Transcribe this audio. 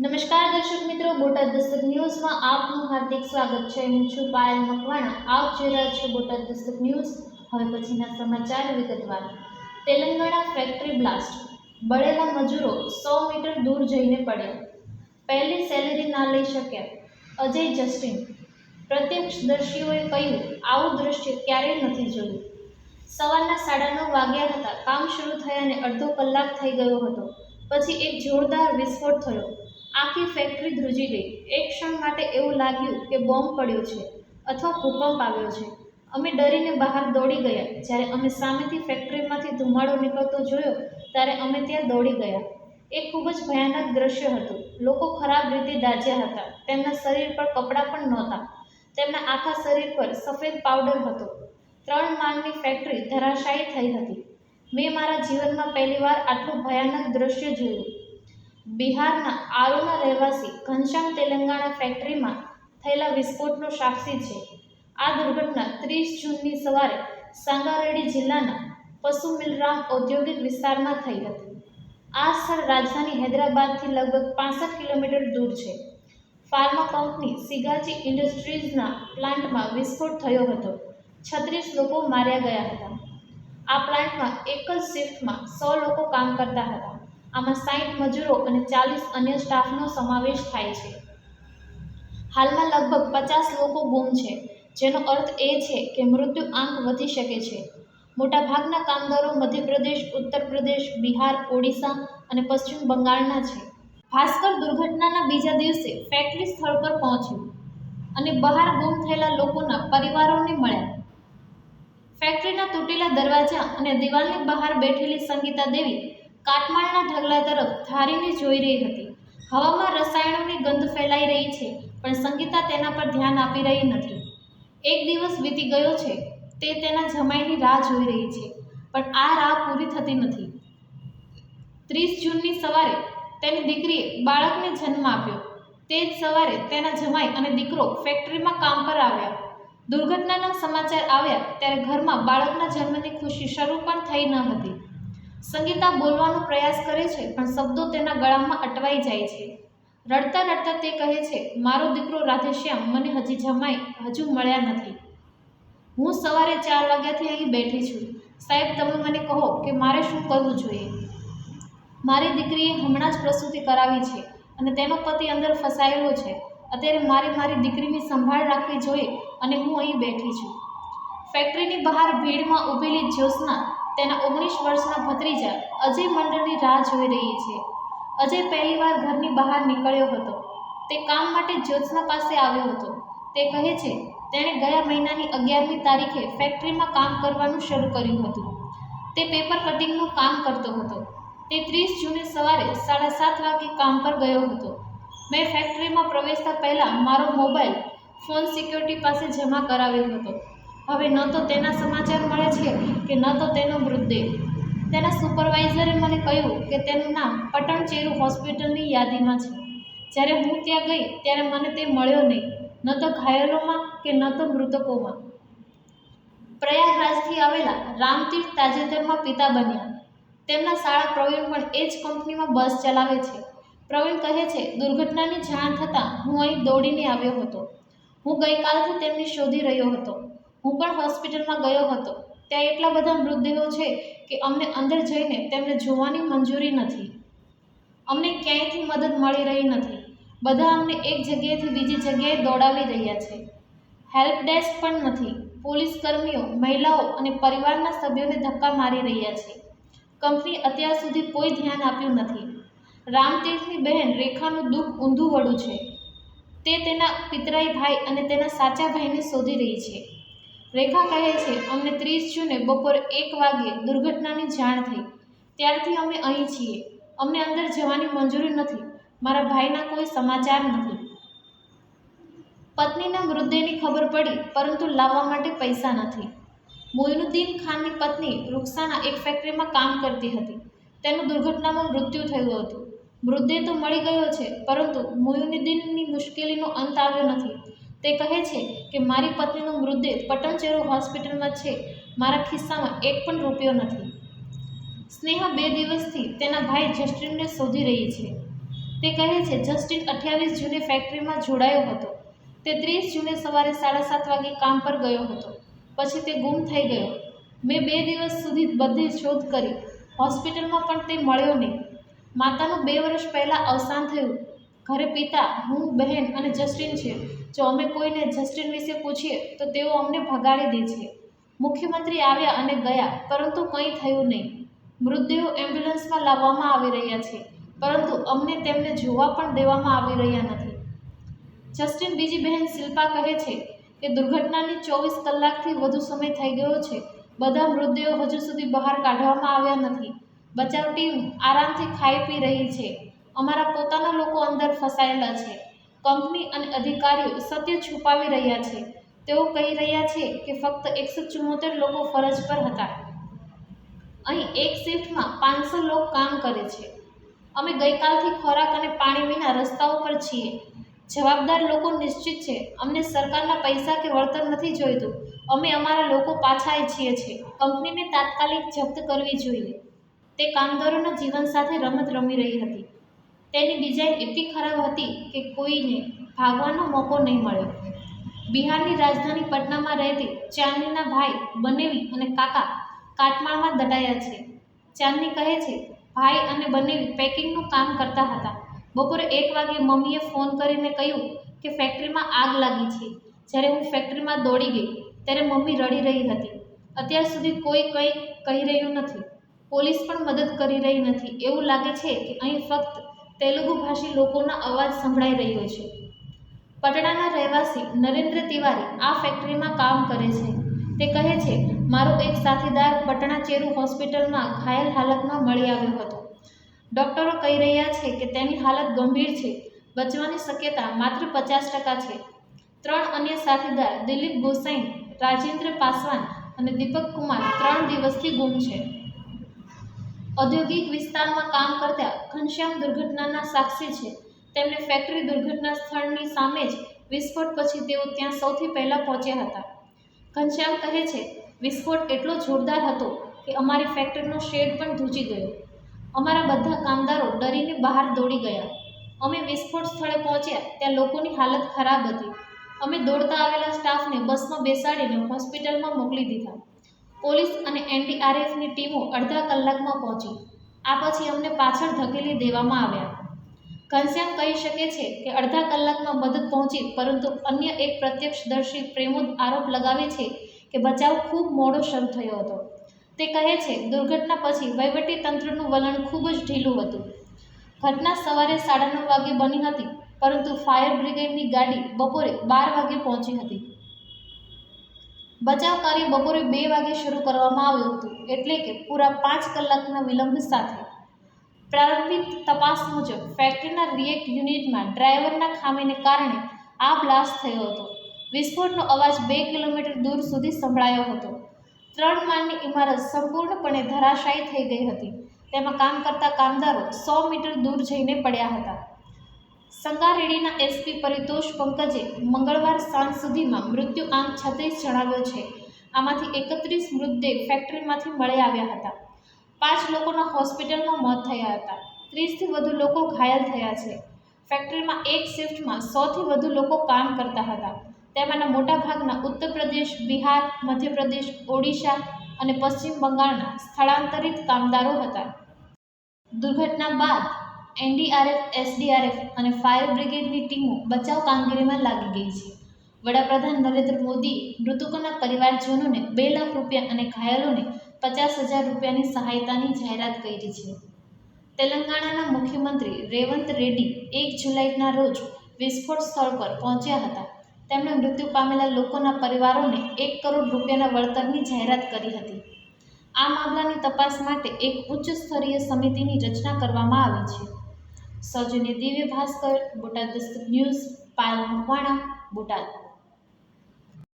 નમસ્કાર દર્શક મિત્રો, બોટાદ દસ્તક ન્યૂઝમાં આપનું હાર્દિક સ્વાગત છે. હું છું પાયલ મકવાણા. આપ જોઈ રહ્યા છો બોટાદ દસ્તક ન્યૂઝ. હવે પછીના સમાચાર વિગતવાર. Telangana factory blast. બળેલા મજૂરો સો મીટર દૂર જઈને પડ્યા. પહેલી સેલેરી ના લઈ શક્યા. અજય જસ્ટિન. પ્રત્યક્ષદર્શીઓએ કહ્યું, આવું દ્રશ્ય ક્યારેય નથી જોયું. સવારના સાડા નવ વાગ્યા હતા. કામ શરૂ થયાને અડધો કલાક થઈ ગયો હતો. પછી એક જોરદાર વિસ્ફોટ થયો. આખી ફેક્ટરી ધ્રુજી ગઈ. એક ક્ષણ માટે એવું લાગ્યું કે બોમ્બ પડ્યો છે અથવા ભૂકંપ આવ્યો છે. અમે ડરીને બહાર દોડી ગયા. જ્યારે અમે સામેથી ફેક્ટરીમાંથી ધુમાડો નીકળતો જોયો, ત્યારે અમે ત્યાં દોડી ગયા. એ ખૂબ જ ભયાનક દ્રશ્ય હતું. લોકો ખરાબ રીતે દાઝ્યા હતા. તેમના શરીર પર કપડાં પણ નહોતા. તેમના આખા શરીર પર સફેદ પાવડર હતો. ત્રણ માળની ફેક્ટરી ધરાશાયી થઈ હતી. મેં મારા જીવનમાં પહેલીવાર આટલું ભયાનક દ્રશ્ય જોયું. બિહારના આરોના રહેવાસી ઘનશ્યામ તેલંગાણા ફેક્ટરીમાં થયેલા વિસ્ફોટનો સાક્ષી છે. આ દુર્ઘટના ત્રીસ જૂનની સવારે સાંગારેડી જિલ્લાના પશુ મિલરામ ઔદ્યોગિક વિસ્તારમાં થઈ હતી. આ સ્થળ રાજધાની હૈદરાબાદથી લગભગ પાસઠ કિલોમીટર દૂર છે. ફાર્મા કંપની સિગાચી ઇન્ડસ્ટ્રીઝના પ્લાન્ટમાં વિસ્ફોટ થયો હતો. છત્રીસ લોકો માર્યા ગયા હતા. આ પ્લાન્ટમાં એક જ શિફ્ટમાં સો લોકો કામ કરતા હતા. આમાં સાઈઠ મજૂરો અને ચાલીસ અન્ય સ્ટાફનો સમાવેશ થાય છે. હાલમાં લગભગ પચાસ લોકો ગુમ છે, જેનો અર્થ એ છે કે મૃત્યુ આંક વધી શકે છે. મોટાભાગના કામદારો મધ્યપ્રદેશ ઉત્તર પ્રદેશ બિહાર, ઓડિશા અને પશ્ચિમ બંગાળના છે. ભાસ્કર દુર્ઘટનાના બીજા દિવસે ફેક્ટરી સ્થળ પર પહોંચ્યું અને બહાર ગુમ થયેલા લોકોના પરિવારોને મળ્યા. ફેક્ટરીના તૂટેલા દરવાજા અને દિવાલની બહાર બેઠેલી સંગીતા દેવી કાટમાળના ઢગલા તરફ ધારીને જોઈ રહી હતી. હવામાં રસાયણોની ગંધ ફેલાઈ રહી છે, પણ સંગીતા તેના પર ધ્યાન આપી રહી નથી. એક દિવસ વીતી ગયો છે, તે તેના જમાઈની રાહ જોઈ રહી છે, પણ આ રાહ પૂરી થતી નથી. ત્રીસ જૂનની સવારે તેની દીકરીએ બાળકને જન્મ આપ્યો. તે જ સવારે તેના જમાઈ અને દીકરો ફેક્ટરીમાં કામ પર આવ્યા. દુર્ઘટનાના સમાચાર આવ્યા ત્યારે ઘરમાં બાળકના જન્મની ખુશી શરૂ પણ થઈ ન હતી. સંગીતા બોલવાનો પ્રયાસ કરે છે, પણ શબ્દો તેના ગળામાં અટવાઈ જાય છે. રડતા રડતા તે કહે છે, મારો દીકરો રાધેશ્યામ મને હજી જમાય હજુ મળ્યા નથી. હું સવારે ચાર વાગ્યાથી અહીં બેઠી છું. સાહેબ, તમે મને કહો કે મારે શું કરવું જોઈએ? મારી દીકરીએ હમણાં જ પ્રસૂતિ કરાવી છે અને તેનો પતિ અંદર ફસાયેલો છે. અત્યારે મારે મારી દીકરીની સંભાળ રાખવી જોઈએ અને હું અહીં બેઠી છું. ફેક્ટરીની બહાર ભીડમાં ઊભેલી જ્યોત્સના તેના ઓગણીસ વર્ષના ભત્રીજા અજય મંડળની રાહ જોઈ રહી છે. અજય પહેલીવાર ઘરની બહાર નીકળ્યો હતો. તે કામ માટે જ્યોત્સના પાસે આવ્યો હતો. તે કહે છે, તેણે ગયા મહિનાની અગિયારમી તારીખે ફેક્ટરીમાં કામ કરવાનું શરૂ કર્યું હતું. તે પેપર કટિંગનું કામ કરતો હતો. તે ત્રીસ જૂને સવારે સાડા સાત વાગે કામ પર ગયો હતો. મેં ફેક્ટરીમાં પ્રવેશતા પહેલાં મારો મોબાઈલ ફોન સિક્યોરિટી પાસે જમા કરાવ્યો હતો. હવે ન તો તેના સમાચાર મળે છે કે ન તો તેનો મૃતદેહ. તેના સુપરવાઇઝરે મને કહ્યું કે તેનું નામ પટણચેરુ હોસ્પિટલની યાદીમાં છે. જ્યારે હું ત્યાં ગઈ ત્યારે મને તે મળ્યો નહીં, ન તો ઘાયલોમાં કે ન તો મૃતકોમાં. પ્રયાગરાજથી આવેલા રામતીર્થ તાજેતરમાં પિતા બન્યા. તેમના શાળા પ્રવીણ પણ એ જ કંપનીમાં બસ ચલાવે છે. પ્રવીણ કહે છે, દુર્ઘટનાની જાણ થતાં હું અહીં દોડીને આવ્યો હતો. હું ગઈકાલથી તેમને શોધી રહ્યો હતો. હું પણ હોસ્પિટલમાં ગયો હતો. ત્યાં એટલા બધા મૃતદેહો છે કે અમને અંદર જઈને તેમને જોવાની મંજૂરી નથી. અમને ક્યાંયથી મદદ મળી રહી નથી. બધા અમને એક જગ્યાએથી બીજી જગ્યાએ દોડાવી રહ્યા છે. હેલ્પ ડેસ્ક પણ નથી. પોલીસ કર્મીઓ, મહિલાઓ અને પરિવારના સભ્યોને ધક્કા મારી રહ્યા છે. કંપની અત્યાર સુધી કોઈ ધ્યાન આપ્યું નથી. રામતીર્થની બહેન રેખાનું દુઃખ ઊંધું વળું છે. તે તેના પિતરાઈ ભાઈ અને તેના સાચા ભાઈને શોધી રહી છે. રેખા કહે છે, અમને ત્રીસ જૂને બપોરે એક વાગ્યે દુર્ઘટનાની જાણ થઈ. ત્યારથી અમે અહીં છીએ. અમને અંદર જવાની મંજૂરી નથી. મારા ભાઈના કોઈ સમાચાર નથી. પત્નીના મૃતદેહની ખબર પડી, પરંતુ લાવવા માટે પૈસા નથી. મોઇનુદ્દીન ખાનની પત્ની રૂકસાના એક ફેક્ટરીમાં કામ કરતી હતી. તેનું દુર્ઘટનામાં મૃત્યુ થયું હતું. મૃતદેહ તો મળી ગયો છે, પરંતુ મોઇનુદ્દીનની મુશ્કેલીનો અંત આવ્યો નથી. તે કહે છે કે મારી પત્નીનો મૃતદેહ પટણચેરો હોસ્પિટલમાં છે. મારા ખિસ્સામાં એક પણ રૂપિયો નથી. સ્નેહા બે દિવસથી તેના ભાઈ જસ્ટિનને શોધી રહી છે. તે કહે છે, જસ્ટિન અઠ્યાવીસ જૂને ફેક્ટરીમાં જોડાયો હતો. તે ત્રીસ જૂને સવારે સાડા સાત વાગે કામ પર ગયો હતો. પછી તે ગુમ થઈ ગયો. મેં બે દિવસ સુધી બધી શોધ કરી. હોસ્પિટલમાં પણ તે મળ્યો નહીં. માતાનું બે વર્ષ પહેલાં અવસાન થયું. ઘરે પિતા, હું, બહેન અને જસ્ટિન છે જો અમે કોઈને જસ્ટિન વિશે પૂછીએ, તો તેઓ અમને ભગાડી દે છે. મુખ્યમંત્રી આવ્યા અને ગયા, પરંતુ કંઈ થયું નહીં. મૃતદેહો એમ્બ્યુલન્સમાં લાવવામાં આવી રહ્યા છે, પરંતુ અમને તેમને જોવા પણ દેવામાં આવી રહ્યા નથી. જસ્ટિન બીજી બહેન શિલ્પા કહે છે કે દુર્ઘટનાની ચોવીસ કલાકથી વધુ સમય થઈ ગયો છે. બધા મૃતદેહો હજુ સુધી બહાર કાઢવામાં આવ્યા નથી. બચાવ ટીમ આરામથી ખાઈ પી રહી છે. અમારા પોતાના લોકો અંદર ફસાયેલા છે. કંપની અને અધિકારીઓ સત્ય છુપાવી રહ્યા છે. તેઓ કહી રહ્યા છે કે ફક્ત એકસો ચુમ્મોતેર લોકો ફરજ પર હતા. અહીં એક શિફ્ટમાં પાંચસો લોકો કામ કરે છે. અમે ગઈકાલથી ખોરાક અને પાણી વિના રસ્તાઓ પર છીએ. જવાબદાર લોકો નિશ્ચિત છે. અમને સરકારના પૈસા કે વળતર નથી જોઈતું. અમે અમારા લોકો પાછા ઈચ્છીએ છીએ કંપનીને તાત્કાલિક જપ્ત કરવી જોઈએ. તે કામદારોના જીવન સાથે રમત રમી રહી હતી. તેની ડિઝાઇન એટલી ખરાબ હતી કે કોઈને ભાગવાનો મોકો નહીં મળ્યો. બિહારની રાજધાની પટનામાં રહેતી ચાંદનીના ભાઈ, બનેવી અને કાકા કાટમાળમાં દટાયા છે. ચાંદની કહે છે, ભાઈ અને બનેવી પેકિંગનું કામ કરતા હતા. બપોરે એક વાગે મમ્મીએ ફોન કરીને કહ્યું કે ફેક્ટરીમાં આગ લાગી છે. જ્યારે હું ફેક્ટરીમાં દોડી ગઈ, ત્યારે મમ્મી રડી રહી હતી. અત્યાર સુધી કોઈ કંઈ કહી રહ્યું નથી. પોલીસ પણ મદદ કરી રહી નથી. એવું લાગે છે કે અહીં ફક્ત તેલુગુ ભાષી લોકોના અવાજ સંભળાઈ રહ્યો છે. પટણાના રહેવાસી નરેન્દ્ર તિવારી આ ફેક્ટરીમાં કામ કરે છે. તે કહે છે, મારો એક સાથીદાર પટણા ચેરુ હોસ્પિટલમાં ઘાયલ હાલતમાં મળી આવ્યો હતો. ડૉક્ટરો કહી રહ્યા છે કે તેની હાલત ગંભીર છે. બચવાની શક્યતા માત્ર પચાસ ટકા છે. ત્રણ અન્ય સાથીદાર દિલીપ ગોસાઈ, રાજેન્દ્ર પાસવાન અને દીપક કુમાર ત્રણ દિવસથી ગુમ છે. ઔદ્યોગિક વિસ્તારમાં કામ કરતા ઘનશ્યામ દુર્ઘટનાના સાક્ષી છે. તેમણે ફેક્ટરી દુર્ઘટના સ્થળની સામે જ વિસ્ફોટ પછી તેઓ ત્યાં સૌથી પહેલાં પહોંચ્યા હતા. ઘનશ્યામ કહે છે, વિસ્ફોટ એટલો જોરદાર હતો કે અમારી ફેક્ટરીનો શેડ પણ ધૂજી ગયો. અમારા બધા કામદારો ડરીને બહાર દોડી ગયા. અમે વિસ્ફોટ સ્થળે પહોંચ્યા, ત્યાં લોકોની હાલત ખરાબ હતી. અમે દોડતા આવેલા સ્ટાફને બસમાં બેસાડીને હોસ્પિટલમાં મોકલી દીધા. પોલીસ અને એનડીઆરએફની ટીમો અડધા કલાકમાં પહોંચી. આ પછી અમને પાછળ ધકેલી દેવામાં આવ્યા. ઘનશ્યામ કહી શકે છે કે અડધા કલાકમાં મદદ પહોંચી, પરંતુ અન્ય એક પ્રત્યક્ષદર્શી પ્રેમોદ આરોપ લગાવે છે કે બચાવ ખૂબ મોડો શરૂ થયો હતો. તે કહે છે, દુર્ઘટના પછી વહીવટી તંત્રનું વલણ ખૂબ જ ઢીલું હતું. ઘટના સવારે સાડા નવ વાગે બની હતી, પરંતુ ફાયર બ્રિગેડની ગાડી બપોરે બાર વાગે પહોંચી હતી. બચાવ કાર્ય બપોરે બે વાગે શરૂ કરવામાં આવ્યું હતું, એટલે કે પૂરા પાંચ કલાકના વિલંબ સાથે. પ્રારંભિક તપાસ મુજબ, ફેક્ટરીના રિએક્ટ યુનિટમાં ડ્રાઈવરના ખામીને કારણે આ બ્લાસ્ટ થયો હતો. વિસ્ફોટનો અવાજ બે કિલોમીટર દૂર સુધી સંભળાયો હતો. ત્રણ માળની ઇમારત સંપૂર્ણપણે ધરાશાયી થઈ ગઈ હતી. તેમાં કામ કરતા કામદારો સો મીટર દૂર જઈને પડ્યા હતા. સંગારેડીના એસપી પરિતોષ પંકજે મંગળવાર સાંજ સુધીમાં મૃત્યુ આંક છત્રીસ જણાવ્યો છે. આમાંથી એકત્રીસ મૃતદેહ ફેક્ટરીમાંથી મળી આવ્યા હતા. પાંચ લોકોના હોસ્પિટલમાં મોત થયા હતા. ત્રીસથી વધુ લોકો ઘાયલ થયા છે. ફેક્ટરીમાં એક શિફ્ટમાં સોથી વધુ લોકો કામ કરતા હતા. તેમાંના મોટાભાગના ઉત્તર પ્રદેશ બિહાર, મધ્યપ્રદેશ, ઓડિશા અને પશ્ચિમ બંગાળના સ્થળાંતરિત કામદારો હતા. દુર્ઘટના બાદ એનડીઆરએફ, એસડીઆરએફ અને ફાયર બ્રિગેડની ટીમો બચાવ કામગીરીમાં લાગી ગઈ છે. વડાપ્રધાન નરેન્દ્ર મોદી મૃતકોના પરિવારજનોને બે લાખ રૂપિયા અને ઘાયલોને પચાસ હજાર રૂપિયાની સહાયતાની જાહેરાત કરી છે. તેલંગાણાના મુખ્યમંત્રી રેવંત રેડ્ડી એક જુલાઈના રોજ વિસ્ફોટ સ્થળ પર પહોંચ્યા હતા. તેમણે મૃત્યુ પામેલા લોકોના પરિવારોને એક કરોડ રૂપિયાના વળતરની જાહેરાત કરી હતી. આ મામલાની તપાસ માટે એક ઉચ્ચ સ્તરીય સમિતિની રચના કરવામાં આવી છે. સૌજન્ય દિવ્ય ભાસ્કર બોટાદ દસ્તક ન્યૂઝ પાલ મકવાણા બોટાદ.